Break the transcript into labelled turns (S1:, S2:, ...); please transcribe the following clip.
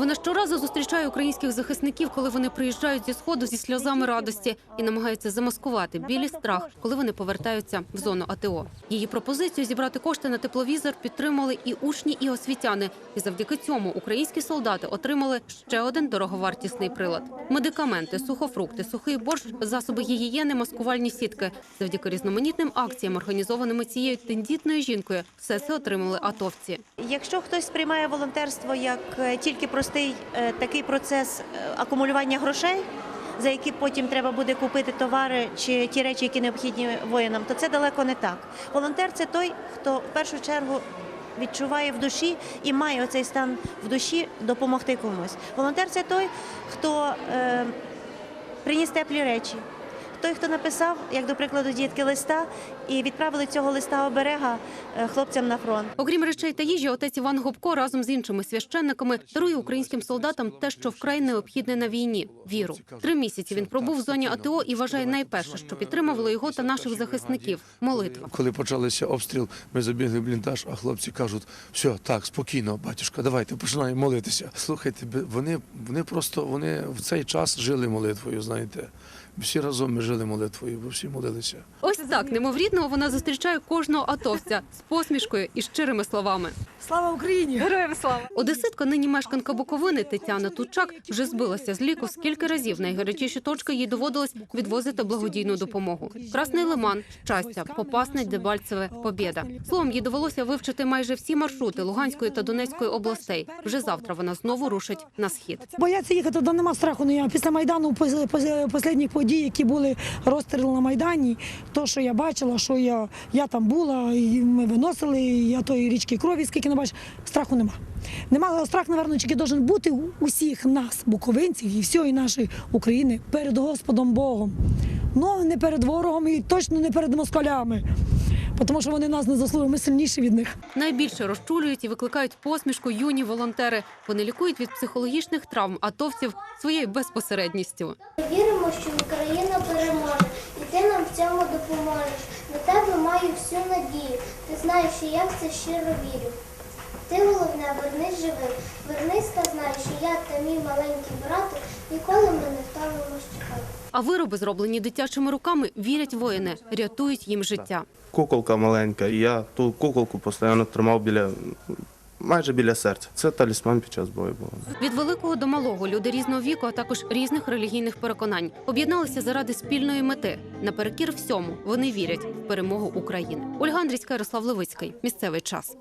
S1: Вона щоразу зустрічає українських захисників, коли вони приїжджають зі сходу зі сльозами радості і намагаються замаскувати білі страх, коли вони повертаються в зону АТО. Її пропозицію зібрати кошти на тепловізор підтримали і учні, і освітяни. І завдяки цьому українські солдати отримали ще один дороговартісний прилад: медикаменти, сухофрукти, сухий борщ, засоби гігієни, маскувальні сітки. Завдяки різноманітним акціям, організованими цією тендітною жінкою, все це отримали атовці.
S2: Якщо хтось сприймає волонтерство як е, тільки простий е, такий процес е, акумулювання грошей, за які потім треба буде купити товари чи ті речі, які необхідні воїнам, то це далеко не так. Волонтер це той, хто в першу чергу. Відчуває в душі і має оцей стан в душі допомогти комусь. Волонтер це той, хто е, приніс теплі речі, той, хто написав, як до прикладу, дітки листа, і відправили цього листа оберега е, хлопцям на фронт.
S1: Окрім речей та їжі, отець Іван Губко разом з іншими священниками дарує українським солдатам те, що вкрай необхідне на війні віру. Три місяці він пробув в зоні АТО і вважає найперше, що підтримувало його та наших захисників молитва.
S3: Коли почалися обстріл, ми забігли в бліндаж, а хлопці кажуть, все, так, спокійно, батюшка, давайте починаємо молитися. Слухайте, вони, вони просто вони в цей час жили молитвою, знаєте. Всі разом ми жили молитвою, бо всі молилися.
S1: Ось так, немов рідного, вона зустрічає кожного атовця з посмішкою і щирими словами.
S4: Слава Україні! Героям слава!
S1: Одеситка, нині мешканка Буковини Тетяна Тучак, вже збилася з ліку скільки разів. Найгарячіші точки їй доводилось відвозити благодійну допомогу. Красний Лиман, щастя, Попасне, Дебальцеве, Побєда. Словом, їй довелося вивчити майже всі маршрути Луганської та Донецької областей. Вже завтра вона знову рушить на схід.
S4: Бояться їхати, туди нема страху. Ну, я після Майдану, останніх подій, які були розстріли на Майдані, то, що я бачила, що я, я там була, і ми виносили, і я тої річки крові, скільки не бачу, страху нема. Нема, але страх, напевно, тільки должен бути у усіх нас, буковинців і всієї нашої України, перед Господом Богом. Ну, не перед ворогом і точно не перед москалями. Тому що вони нас не заслуговують, ми сильніші від них.
S1: Найбільше розчулюють і викликають посмішку юні волонтери. Вони лікують від психологічних травм атовців своєю безпосередністю.
S5: Віримо, що Україна переможе, і ти нам в цьому допоможеш. На тебе маю всю надію. Ти знаєш, що я в це щиро вірю. Ти головне, вернись живим. Вернись та знай, що я та мій маленький братик ніколи ми не втомимось чекати.
S1: А вироби, зроблені дитячими руками, вірять воїни, рятують їм життя.
S6: куколка маленька, і я ту куколку постійно тримав біля майже біля серця. Це талісман під час бою був.
S1: Від великого до малого люди різного віку, а також різних релігійних переконань, об'єдналися заради спільної мети. Наперекір всьому вони вірять в перемогу України. Ольга Андрійська, Ярослав Левицький. Місцевий час.